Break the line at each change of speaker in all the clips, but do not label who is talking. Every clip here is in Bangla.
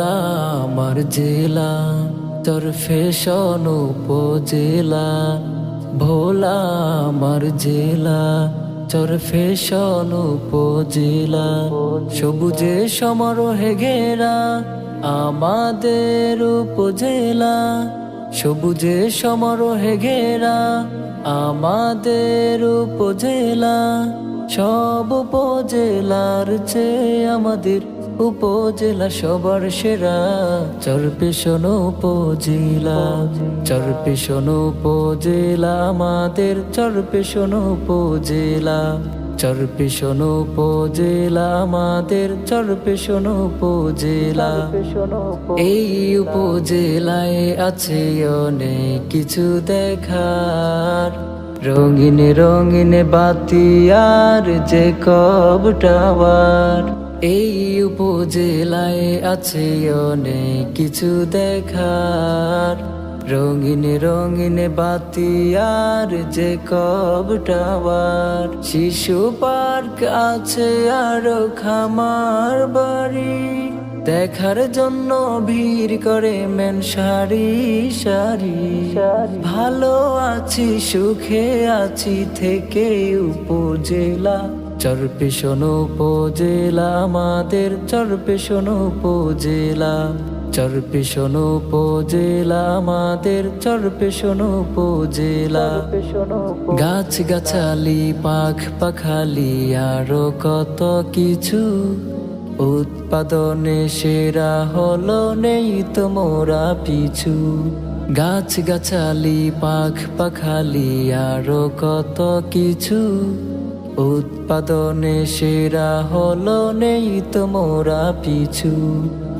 আমার জেলা তোর ফেশন উপজেলা ভোলা, আমার জেলা তোর ফেশন উপজেলা সবুজে সমারোহে ঘেরা, আমাদের উপজেলা। সবুজে সমারোহে ঘেরা, আমাদের উপজেলা। সব উপজেলার চেয়ে আমাদের উপজেলা সবার সেরা। চরপেশন উপজেলা চরপেশন উপজেলা, আমাদের চরপেশন উপজেলা। চরপেশন উপজেলা, আমাদের চরপেশন উপজেলা। এই উপজেলায় আছে অনেক কিছু দেখার। রঙিন রঙিন বাতি আর যে কব টাওয়ার। এই উপজেলায় আছে অনেক কিছু দেখার। রঙিন রঙিন বাতি আর যে কব টাওয়ার। শিশু পার্ক আছে আরও খামার বাড়ি। দেখার জন্য ভিড় করে মেন সারি সারি। ভালো আছি, সুখে আছি থেকে উপজেলা। চরপেশন উপজেলা, আমাদের চরপেশন উপজেলা। চরপেশন উপজেলা, আমাদের চরপেশন উপজেলা। গাছ গাছালি, পাখ পাখালি, আরও কত কিছু উৎপাদনে সেরা হলো নেই তো মোরা পিছু। গাছ গাছালি, পাখ পাখালি, আরও কত কিছু উৎপাদনে সেরা হলো নেই তো মোরা পিছু।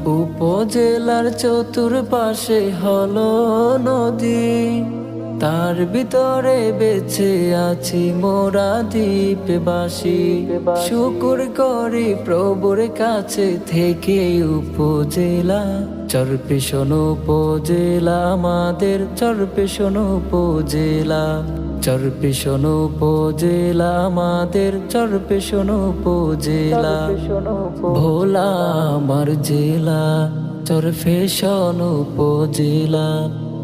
উপজেলার চতুর্পাশে হলো নদী। তার ভিতরে বেঁচে আছি মোরা দ্বীপবাসী। শুকুর করি প্রভুর কাছে থেকে উপজেলা। চরপেশন উপজেলা, আমাদের চরপেশন উপজেলা। চরপেশন উপজেলা আমাদের চরপেশন উপজেলা। ভোলা আমার জেলা চরফেশন উপজেলা।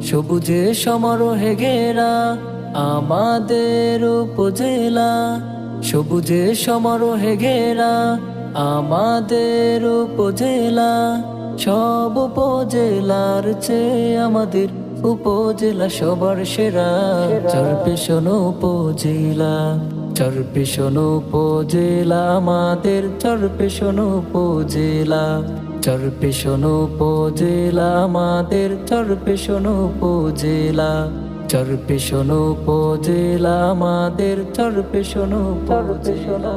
সবুজে সমারোহে ঘেরা আমাদের উপজেলা। সবুজে সমারোহে ঘেরা আমাদের উপজেলা। সব উপজেলার চেয়ে আমাদের উপজেলা সবার সেরা। চরপেশন উপজেলা চরপেশন উপজেলা, আমাদের চরপেশন উপজেলা। চরপেশন উপজেলা, আমাদের চরপেশন উপজেলা। চরপেশন উপজেলা, আমাদের চরপেশন উপজেলা।